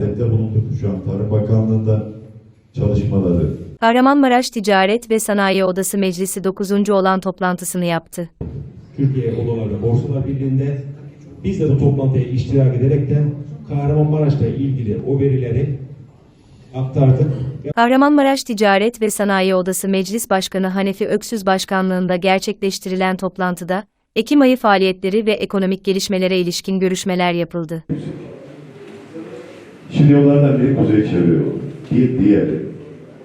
de bulunduk şu an Tarım Bakanlığı'nda çalışmaları Kahramanmaraş Ticaret ve Sanayi Odası Meclisi 9. olan toplantısını yaptı. Türkiye Odalar ve Borsalar Birliği'nde biz de bu toplantıya iştirak ederekten Kahramanmaraş'la ilgili o verileri aktardık. Kahramanmaraş Ticaret ve Sanayi Odası Meclis Başkanı Hanefi Öksüz başkanlığında gerçekleştirilen toplantıda, Ekim ayı faaliyetleri ve ekonomik gelişmelere ilişkin görüşmeler yapıldı. Şimdi yollardan biri Kuzey Çevre Yolu, bir diğeri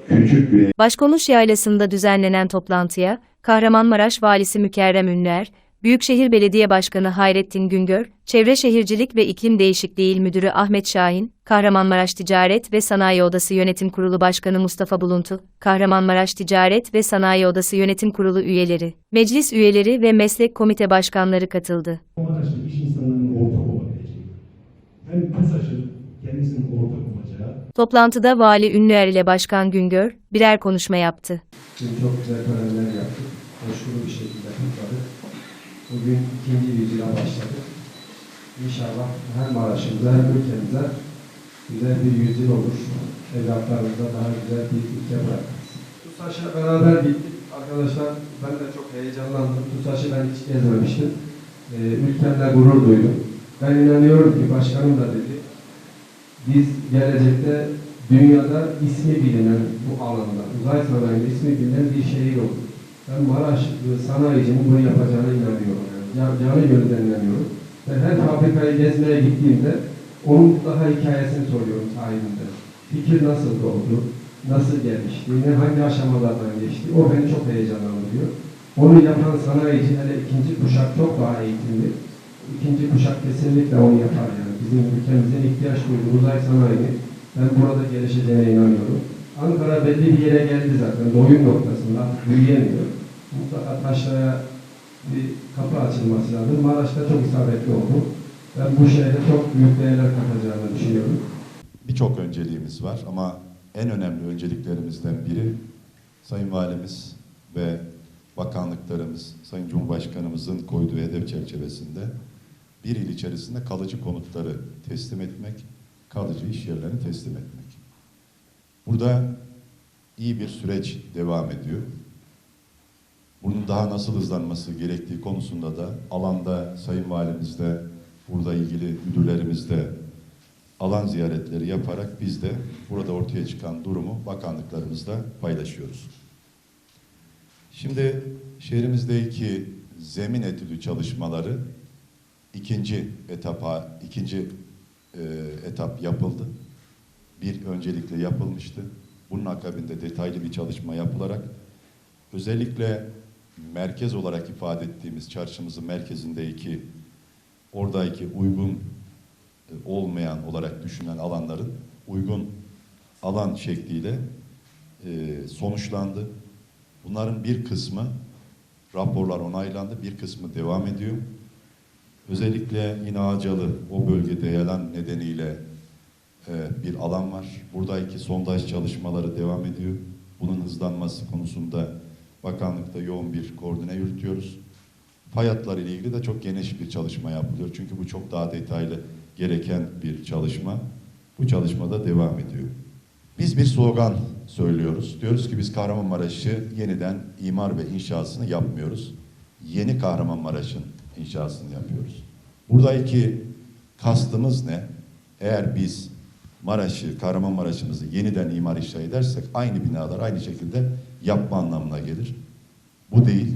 Küçük Güney Başkonuş Yaylası'nda düzenlenen toplantıya, Kahramanmaraş Valisi Mükerrem Ünlüer, Büyükşehir Belediye Başkanı Hayrettin Güngör, Çevre Şehircilik ve İklim Değişikliği İl Müdürü Ahmet Şahin, Kahramanmaraş Ticaret ve Sanayi Odası Yönetim Kurulu Başkanı Mustafa Buluntu, Kahramanmaraş Ticaret ve Sanayi Odası Yönetim Kurulu üyeleri, meclis üyeleri ve meslek komite başkanları katıldı. Maraş'ın iş insanlarının ortak olabileceği, hem TUSAŞ'ın kendisinin ortak olacağı, Toplantıda Vali Ünlüer ile Başkan Güngör, birer konuşma yaptı. Dün çok güzel törenler yaptık. Koşulu bir şekilde kutladık. Bugün ikinci yüzyıla başladık. İnşallah hem Maraş'ımıza hem ülkemize güzel bir yüzyıl olur. Evlatlarımıza daha güzel bir ülke bırakırız. TUSAŞ'la beraber gittik. Arkadaşlar ben de çok heyecanlandım. TUSAŞ'ı ben hiç gezmemiştim. Ee, ülkemle gurur duydum. Ben inanıyorum ki başkanım da dedi. Biz gelecekte dünyada ismi bilinen bu alanda, uzay sanayinde ismi bilinen bir şehir olur. Ben Maraş sanayicinin bunu yapacağına inanıyorum. Yani. Can- Canı gönülden inanıyorum. Ben her fabrikayı gezmeye gittiğimde onun daha hikayesini soruyorum sahibinden. Fikir nasıl doğdu, nasıl gelişti, ne hangi aşamalardan geçti, o beni çok heyecanlandırıyor. Onu yapan sanayici, hele ikinci kuşak çok daha eğitimli. İkinci kuşak kesinlikle onu yapar yani. Bizim ülkemizin ihtiyaç duyduğu uzay sanayini ben burada gelişeceğine inanıyorum. Ankara belli bir yere geldi zaten. Doyum noktasında büyüyemiyor. Mutlaka taşraya bir kapı açılması lazım. Maraş'ta çok isabetli oldu. Ben bu şehre çok büyük değerler katacağını düşünüyorum. birçok önceliğimiz var ama en önemli önceliklerimizden biri Sayın Valimiz ve bakanlıklarımız, Sayın Cumhurbaşkanımızın koyduğu hedef çerçevesinde bir il içerisinde kalıcı konutları teslim etmek, kalıcı iş yerlerini teslim etmek. Burada iyi bir süreç devam ediyor. Bunun daha nasıl hızlanması gerektiği konusunda da alanda Sayın Valimiz de burada ilgili müdürlerimiz de alan ziyaretleri yaparak biz de burada ortaya çıkan durumu bakanlıklarımızla paylaşıyoruz. Şimdi şehrimizdeki zemin etüdü çalışmaları ikinci etapa, ikinci e, etap yapıldı. Bir öncelikle yapılmıştı. Bunun akabinde detaylı bir çalışma yapılarak özellikle merkez olarak ifade ettiğimiz çarşımızın merkezindeki oradaki uygun e, olmayan olarak düşünülen alanların uygun alan şekliyle e, sonuçlandı. Bunların bir kısmı raporlar onaylandı, bir kısmı devam ediyor. Özellikle yine Ağacalı o bölgede yalan nedeniyle e, bir alan var. Buradaki sondaj çalışmaları devam ediyor. Bunun hızlanması konusunda bakanlıkta yoğun bir koordine yürütüyoruz. Fay ile ilgili de çok geniş bir çalışma yapılıyor. Çünkü bu çok daha detaylı gereken bir çalışma. Bu çalışmada devam ediyor. Biz bir slogan söylüyoruz. Diyoruz ki biz Kahramanmaraş'ı yeniden imar ve inşasını yapmıyoruz. Yeni Kahramanmaraş'ın inşasını yapıyoruz. Buradaki kastımız ne? Eğer biz Maraş'ı, Kahramanmaraş'ımızı yeniden imar inşa edersek aynı binalar aynı şekilde yapma anlamına gelir. Bu değil.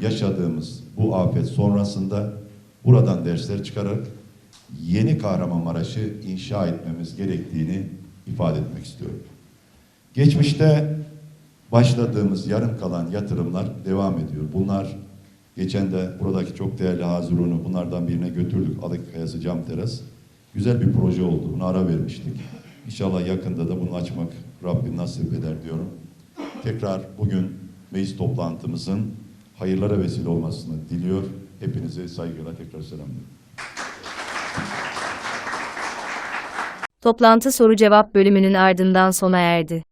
Yaşadığımız bu afet sonrasında buradan dersler çıkararak yeni Kahramanmaraş'ı inşa etmemiz gerektiğini ifade etmek istiyorum. Geçmişte başladığımız yarım kalan yatırımlar devam ediyor. Bunlar geçen de buradaki çok değerli Hazirun'u bunlardan birine götürdük. Adık Kayası Cam Teras. Güzel bir proje oldu. Buna ara vermiştik. İnşallah yakında da bunu açmak Rabbim nasip eder diyorum. Tekrar bugün meclis toplantımızın hayırlara vesile olmasını diliyor. Hepinize saygıyla tekrar selamlıyorum. Toplantı soru cevap bölümünün ardından sona erdi.